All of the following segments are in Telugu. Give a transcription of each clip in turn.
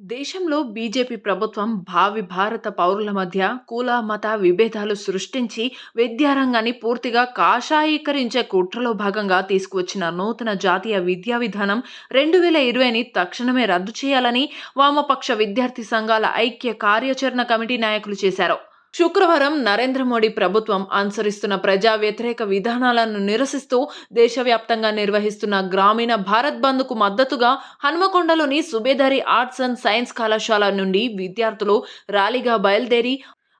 దేశంలో బీజేపీ ప్రభుత్వం భావి భారత పౌరుల మధ్య కుల మత విభేదాలు సృష్టించి విద్యారంగాన్ని పూర్తిగా కాషాయీకరించే కుట్రలో భాగంగా తీసుకువచ్చిన నూతన జాతీయ విద్యా విధానం రెండు వేల ఇరవైని తక్షణమే రద్దు చేయాలని వామపక్ష విద్యార్థి సంఘాల ఐక్య కార్యాచరణ కమిటీ నాయకులు చేశారు. శుక్రవారం నరేంద్ర మోడీ ప్రభుత్వం అనుసరిస్తున్న ప్రజా వ్యతిరేక విధానాలను నిరసిస్తూ దేశవ్యాప్తంగా నిర్వహిస్తున్న గ్రామీణ భారత్ బంద్కు మద్దతుగా హన్మకొండలోని సుబేదారి ఆర్ట్స్ అండ్ సైన్స్ కళాశాల నుండి విద్యార్థులు ర్యాలీగా బయలుదేరి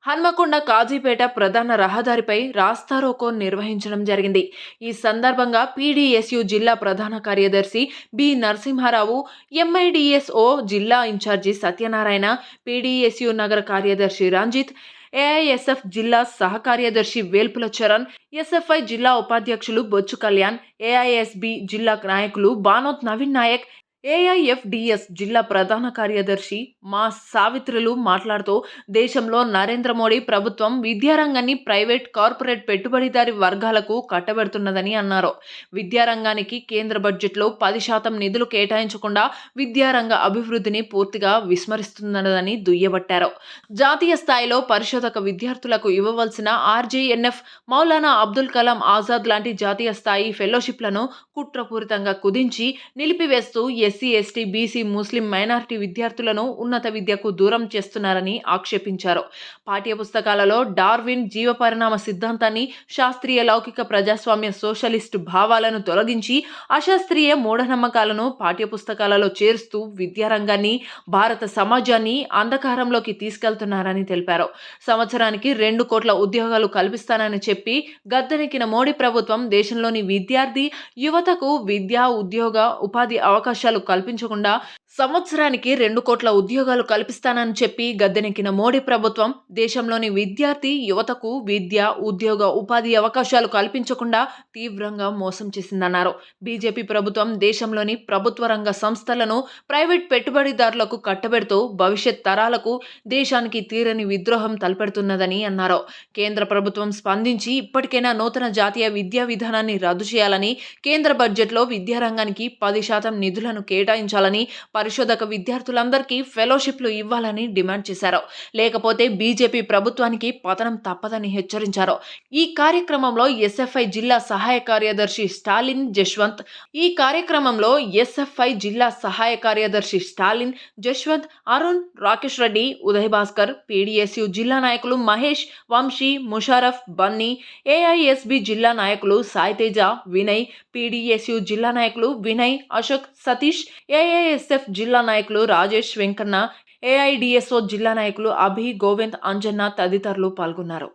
హన్మకొండ కాజీపేట ప్రధాన రహదారిపై రాస్తారోకో నిర్వహించడం జరిగింది. ఈ సందర్భంగా పీడీఎస్యు జిల్లా ప్రధాన కార్యదర్శి బి. నరసింహారావు ఎంఐడిఎస్ఓ జిల్లా ఇన్ఛార్జి సత్యనారాయణ పీడీఎస్యు నగర కార్యదర్శి రంజిత్ ఏఐఎస్ఎఫ్ జిల్లా సహకార్యదర్శి వేల్పుల చరణ్ ఎస్ఎఫ్ఐ జిల్లా ఉపాధ్యక్షులు బొచ్చు కళ్యాణ్ ఏఐఎస్బి జిల్లా నాయకులు బానోత్ నవీన్ నాయక్ ఏఐఎఫ్డిఎస్ జిల్లా ప్రధాన కార్యదర్శి మా సావిత్రులు మాట్లాడుతూ దేశంలో నరేంద్ర మోడీ ప్రభుత్వం విద్యారంగాన్ని ప్రైవేట్ కార్పొరేట్ పెట్టుబడిదారి వర్గాలకు కట్టబెడుతున్నదని అన్నారు. విద్యారంగానికి కేంద్ర బడ్జెట్లో పది శాతం నిధులు కేటాయించకుండా విద్యారంగ అభివృద్ధిని పూర్తిగా విస్మరిస్తున్నదని దుయ్యబట్టారు. జాతీయ స్థాయిలో పరిశోధక విద్యార్థులకు ఇవ్వవలసిన ఆర్జేఎన్ఎఫ్ మౌలానా అబ్దుల్ కలాం ఆజాద్ లాంటి జాతీయ స్థాయి ఫెలోషిప్లను కుట్రపూరితంగా కుదించి నిలిపివేస్తూ ఎస్ ఎస్సీ ఎస్టీ బీసీ ముస్లిం మైనారిటీ విద్యార్థులను ఉన్నత విద్యకు దూరం చేస్తున్నారని ఆక్షేపించారు. పాఠ్యపుస్తకాలలో డార్విన్ జీవ పరిణామ సిద్ధాంతాన్ని శాస్త్రీయ లౌకిక ప్రజాస్వామ్య సోషలిస్టు భావాలను తొలగించి అశాస్త్రీయ మూఢనమ్మకాలను పాఠ్యపుస్తకాలలో చేరుస్తూ విద్యారంగాన్ని భారత సమాజాన్ని అంధకారంలోకి తీసుకెళ్తున్నారని తెలిపారు. సంవత్సరానికి రెండు కోట్ల ఉద్యోగాలు కల్పిస్తానని చెప్పి గద్దెనెక్కిన మోడీ ప్రభుత్వం దేశంలోని విద్యార్థి యువతకు విద్యా ఉద్యోగ ఉపాధి అవకాశాలు కల్పించకుండా సంవత్సరానికి రెండు కోట్ల ఉద్యోగాలు కల్పిస్తానని చెప్పి గద్దెనెక్కిన మోడీ ప్రభుత్వం దేశంలోని విద్యార్థి యువతకు విద్య ఉద్యోగ ఉపాధి అవకాశాలు కల్పించకుండా తీవ్రంగా మోసం చేసిందన్నారు. బీజేపీ ప్రభుత్వం దేశంలోని ప్రభుత్వ రంగ సంస్థలను ప్రైవేట్ పెట్టుబడిదారులకు కట్టబెడుతూ భవిష్యత్ తరాలకు దేశానికి తీరని విద్రోహం తలపెడుతున్నదని అన్నారు. కేంద్ర ప్రభుత్వం స్పందించి ఇప్పటికైనా నూతన జాతీయ విద్యా విధానాన్ని రద్దు చేయాలని కేంద్ర బడ్జెట్లో విద్యారంగానికి పది శాతం నిధులను కేటాయించాలని పరిశోధక విద్యార్థులందరికీ ఫెలోషిప్లు ఇవ్వాలని డిమాండ్ చేశారు. లేకపోతే బీజేపీ ప్రభుత్వానికి పతనం తప్పదని హెచ్చరించారు. ఈ కార్యక్రమంలో ఎస్ఎఫ్ఐ జిల్లా సహాయ కార్యదర్శి స్టాలిన్ జశ్వంత్ ఈ కార్యక్రమంలో ఎస్ఎఫ్ఐ జిల్లా సహాయ కార్యదర్శి స్టాలిన్ జశ్వంత్ అరుణ్ రాకేష్ రెడ్డి ఉదయ్ భాస్కర్ పీడిఎస్యు జిల్లా నాయకులు మహేష్ వంశీ ముషారఫ్ బన్నీ ఏఐఎస్బి జిల్లా నాయకులు సాయితేజ వినయ్ పీడిఎస్యు జిల్లా నాయకులు వినయ్ అశోక్ సతీష్ సతీష్ ఏఐఎస్ఎఫ్ జిల్లా నాయకులు రాజేష్ వెంకన్న ఏఐడిఎస్ఓ జిల్లా నాయకులు అభి గోవింద్ అంజన్న తదితరులు పాల్గొన్నారు.